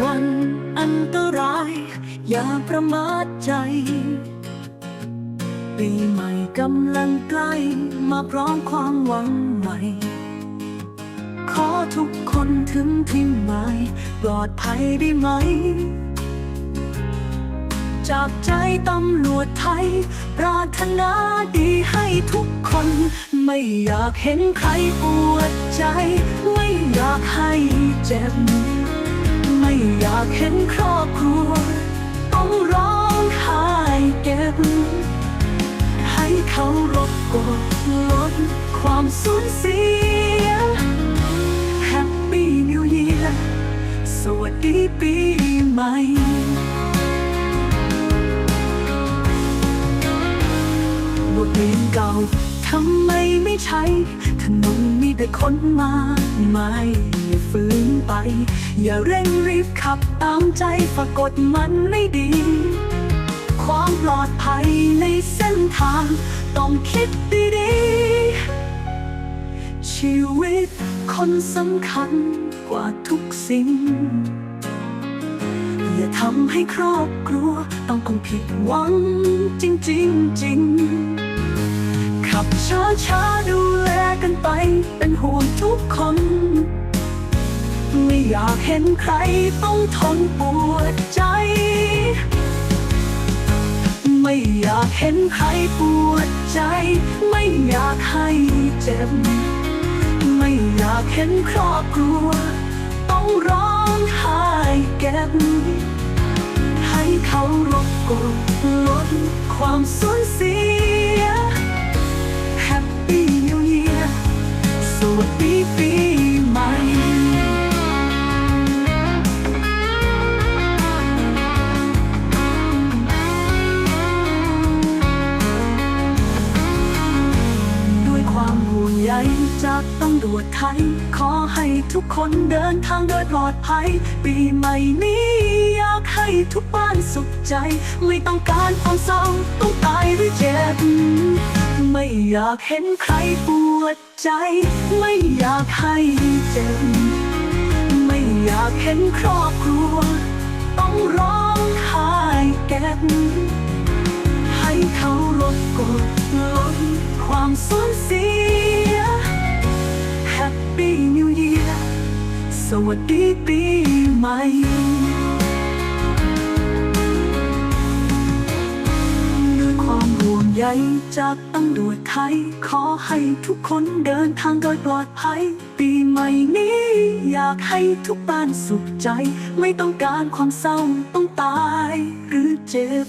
วันอันตราย อย่าประมาทใจ ปีใหม่กำลังใกล้มาพร้อมความหวังใหม่ ขอทุกคนถึงที่หมายปลอดภัยได้ไหม จากใจตำรวจไทย ปรารถนาดีให้ทุกคน ไม่อยากเห็นใครปวดใจ ไม่อยากให้เจ็บ ไม่อยากเห็นครอบครัวต้องร้องไห้เก็บ ให้เขารบกดลดความสูญเสีย Happy New Year สวัสดีปีใหม่บทเรียนเก่าทำไมไม่ใช้ถนน แต่คนมาไม่ฝืนไป อย่าเร่งรีบขับตามใจฝากกดมันไม่ดี ความปลอดภัยในเส้นทาง ต้องคิดดีๆ ชีวิตคนสำคัญกว่าทุกสิ่ง อย่าทำให้ครอบครัวต้องคงผิดหวังจริงๆจริง ขับช้าช้าดูแลกันไป เป็นห่วงทุกคน ไม่อยากเห็นใครต้องทนปวดใจ ไม่อยากเห็นใครปวดใจ ไม่อยากให้เจ็บ ไม่อยากเห็นครอบครัว ต้องร้องไห้เก็บ ให้เขารบกวนลดความสูญเสีย จากตำรวจไทย ขอให้ทุกคนเดินทางโดยปลอดภัย ปีใหม่นี้อยากให้ทุกบ้านสุขใจ ไม่ต้องการความเศร้าต้องตายหรือเจ็บ ไม่อยากเห็นใครปวดใจ ไม่อยากให้เจ็บ ไม่อยากเห็นครอบครัว วัสดีปีใหม่ด้วยความห่วงใยจากตำรวจไทย ขอให้ทุกคนเดินทางโดยปลอดภัย ปีใหม่นี้ อยากให้ทุกบ้านสุขใจ ไม่ต้องการความเศร้าต้องตาย หรือเจ็บ